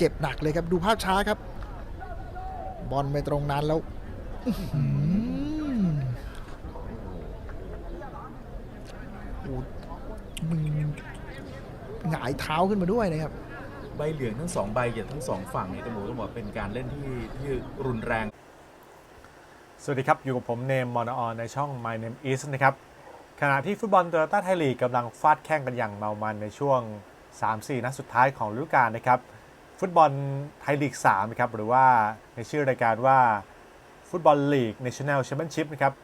เจ็บหนักเลยครับ ดูภาพช้าครับ บอลไปตรงนั้นแล้วอื้อหือโอ้มันหงายเท้าขึ้นมาด้วยนะครับ ใบเหลืองทั้งสองใบจากทั้งสองฝั่งเนี่ยต้องบอกต้องบอกเป็นการเล่นที่ที่รุนแรง สวัสดีครับ อยู่กับผมเนมมอนออนในช่อง My Name Is นะครับ ขณะที่ฟุตบอลโตโยต้าไทยลีกกำลังฟาดแข่งกันอย่างเมามันในช่วง 3-4 นัดสุดท้ายของฤดูกาลนะครับ ฟุตบอลไทยลีก3นะครับหรือว่าในชื่อรายการว่าฟุตบอลลีก National Championship นะครับ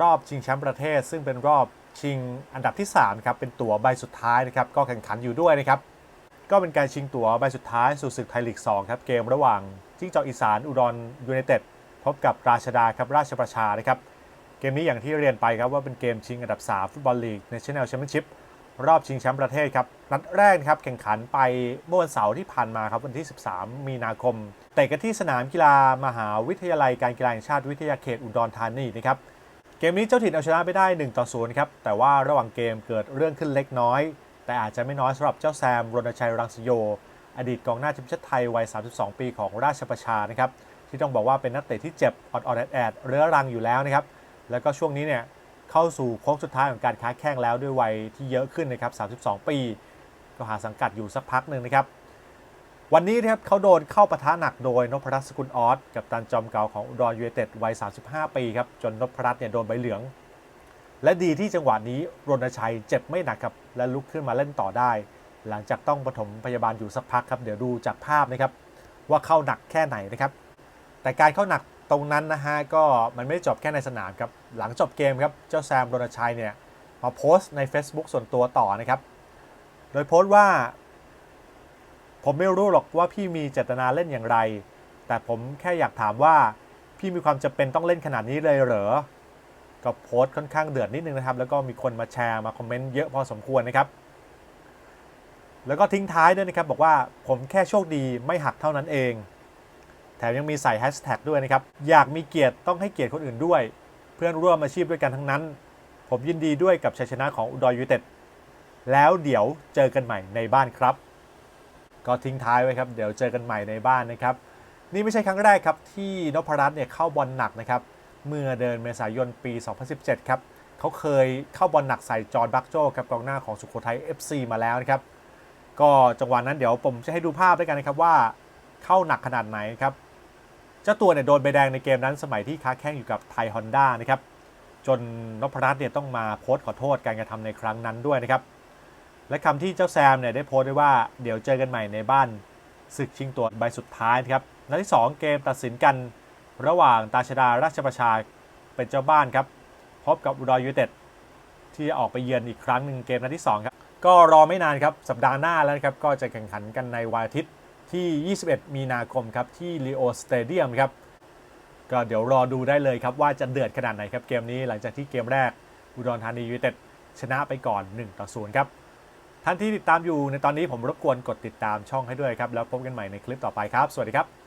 รอบชิงแชมป์ประเทศ ซึ่งเป็นรอบชิงอันดับที่3ครับเป็นตั๋วใบสุดท้ายนะครับก็แข่งขันอยู่ด้วยนะครับก็เป็นการชิงตั๋วใบสุดท้ายสู่ศึกไทยลีก2ครับเกมระหว่างจิ้งจอกอีสานอุดรยูไนเต็ดพบกับราชดาครับราชประชานะครับเกมนี้อย่างที่เรียนไปครับว่าเป็นเกมชิงอันดับ 3 ฟุตบอลลีก National Championship รอบชิงแชมป์ประเทศครับนัดแรกครับแข่งขันไปเมื่อวันเสาร์ที่ผ่านมาครับวันที่ 13 มีนาคมเตะกันที่สนามกีฬามหาวิทยาลัยการกีฬาแห่งชาติวิทยาเขตอุดรธานีนะครับเกมนี้เจ้าถิ่นเอาชนะไปได้1ต่อ0ครับแต่ว่าระหว่างเกมเกิดเรื่องขึ้นเล็กน้อย แต่อาจจะไม่น้อยสำหรับเจ้าแซมรณชัยรังสโย อดีตกองหน้าทีมชาติไทยวัย 32 ปีของราชประชานะครับที่ต้องบอกว่าเป็นนักเตะที่เจ็บออดๆแอดเรื้อรังอยู่แล้วนะครับแล้วก็ช่วงนี้เนี่ย เข้าสู่โค้งสุดท้ายของการค้าแข้งแล้วด้วยวัยที่เยอะขึ้นนะครับ32 ปี ก็หาสังกัดอยู่สักพักหนึ่งนะครับ วันนี้นะครับเขาโดนเข้าปะทะหนักโดยนพรัตน์สกุลออสกับตันจอมเก่าของอุดรยูไนเต็ดวัย 35 ปีครับจนนพรัตน์เนี่ยโดนใบเหลือง และดีที่จังหวะนี้รณชัยเจ็บไม่หนักครับและลุกขึ้นมาเล่นต่อได้ หลังจากต้องปฐมพยาบาลอยู่สักพักครับเดี๋ยวดูจากภาพนะครับว่าเข้าหนักแค่ไหนนะครับแต่การเข้าหนัก ตรงนั้นนะฮะก็มันไม่ได้จบแค่ในสนามครับ หลังจบเกมครับเจ้าแซมรณชัยเนี่ยมาโพสต์ใน Facebook ส่วนตัวต่อนะครับ โดยโพสต์ว่า ผมไม่รู้หรอกว่าพี่มีเจตนาเล่นอย่างไร แต่ผมแค่อยากถามว่าพี่มีความจำเป็นต้องเล่นขนาดนี้เลยเหรอก็โพสต์ค่อนข้างเดือดนิดนึงนะครับ แล้วก็มีคนมาแชร์มาคอมเมนต์เยอะพอสมควรนะครับ แล้วก็ทิ้งท้ายด้วยนะครับบอกว่าผมแค่โชคดีไม่หักเท่านั้นเอง ถมยังมีใส่แฮชแท็กด้วยนะครับ อยากมีเกียรติต้องให้เกียรติคนอื่นด้วย เพื่อนร่วมอาชีพด้วยกันทั้งนั้น ผมยินดีด้วยกับชัยชนะของอุดรยูเต็ดแล้วเดี๋ยวเจอกันใหม่ในบ้านครับ ก็ทิ้งท้ายไว้ครับ เดี๋ยวเจอกันใหม่ในบ้านนะครับ นี่ไม่ใช่ครั้งแรกครับที่นพรัตน์เนี่ยเข้าบอลหนักนะครับ เมื่อเดือนเมษายนปี 2017 ครับเขาเคยเข้าบอลหนักใส่จอร์นบักโจครับกองหน้าของสุโขทัย FC มาแล้วนะครับ ก็จังหวะนั้นเดี๋ยวผมจะให้ดูภาพด้วยกันนะครับว่าเข้าหนักขนาดไหนครับ เจ้าตัวเนี่ยโดนใบแดงในเกมนั้นสมัยที่ค้าแข้งอยู่กับไทยฮอนด้านะครับ จนนพรัตน์เนี่ยต้องมาโพสต์ขอโทษการกระทำในครั้งนั้นด้วยนะครับ และคำที่เจ้าแซมเนี่ยได้โพสต์ไว้ว่าเดี๋ยวเจอกันใหม่ในบ้านศึกชิงตัวใบสุดท้ายนะครับนัดที่ 2 เกมตัดสินกันระหว่างตาชดาราชประชาเป็นเจ้าบ้านครับ พบกับอุดรยูเต็ดที่จะออกไปเยือนอีกครั้งหนึ่งเกมนัดที่2ครับก็รอไม่นานครับสัปดาห์หน้าแล้วครับก็จะแข่งขันกันในวันอาทิตย์ ที่ 21 มีนาคมครับที่ลีโอสเตเดียมครับก็เดี๋ยวรอดูได้เลยครับว่าจะเดือดขนาดไหนครับเกมนี้หลังจากที่เกมแรกอุดรธานียูไนเต็ดชนะไปก่อน 1 ต่อ 0 ครับ ท่านที่ติดตามอยู่ในตอนนี้ผมรบกวนกดติดตามช่องให้ด้วยครับ แล้วพบกันใหม่ในคลิปต่อไปครับ สวัสดีครับ